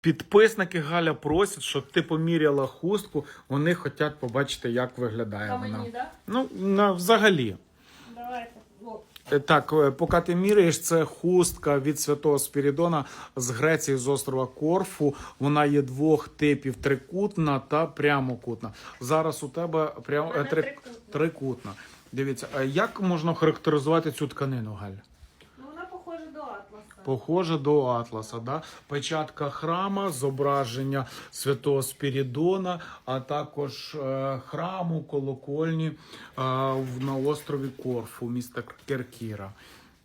Підписники Галя просять, щоб ти поміряла хустку. Вони хочуть побачити, як виглядає Та вона. мені, да? Ну, на, взагалі. Давайте. Е, Так, е, поки ти міряєш, це хустка від святого Спірідона з Греції з острова Корфу. Вона є двох типів: трикутна та прямокутна. Зараз у тебе прям У мене е, три- трикутна. трикутна. Дивіться, як можна характеризувати цю тканину, Галь? Похожа до атласа. Похоже до Атласа, да? печатка храма, зображення святого Спірідона, а також е, храму, колокольні е, на острові Корфу, міста Керкіра.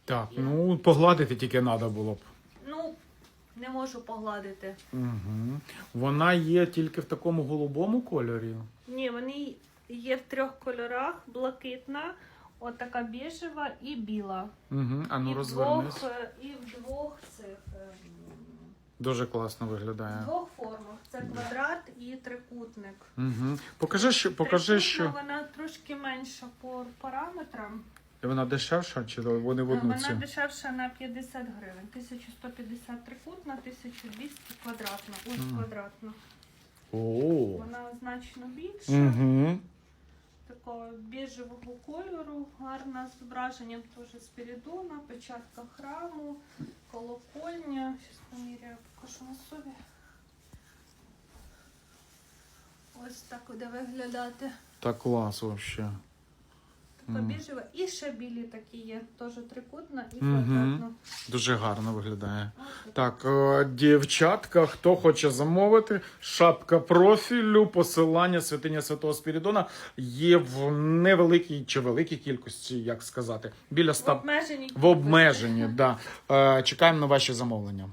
Так, ну погладити тільки треба було б. Ну, не можу погладити. Угу. Вона є тільки в такому голубому кольорі. Ні, вони є в трьох кольорах: блакитна, отака біжева і біла. Угу. А ну і, в розвернись. двох, е, і в двох цих ем, Дуже класно виглядає. в двох формах. Це квадрат і трикутник. Угу. Покажи, що покажи, Трикутна, що вона трошки менша по параметрам. вона дешевша, чи вони в одну Вона ціну? дешевша на 50 гривень. 1150 трикутна, 1200 квадратна. Ось Мгм. квадратна. О. Вона значно більша. Угу. Такого біжевого кольору, гарне зображення теж Спірідона, печатка храму, колокольня. Зараз поміряю, покажу на собі. Ось так буде виглядати. Та клас вообще. Мгм. біжева. І ще білі такі є. Теж трикутна і квадратна. Дуже гарно виглядає. Так, е, дівчатка, хто хоче замовити, шапка профілю, посилання святиня Святого Спірідона є в невеликій чи великій кількості, як сказати, біля В ста обмеженій в обмеженні. Да. Е, Чекаємо на ваші замовлення.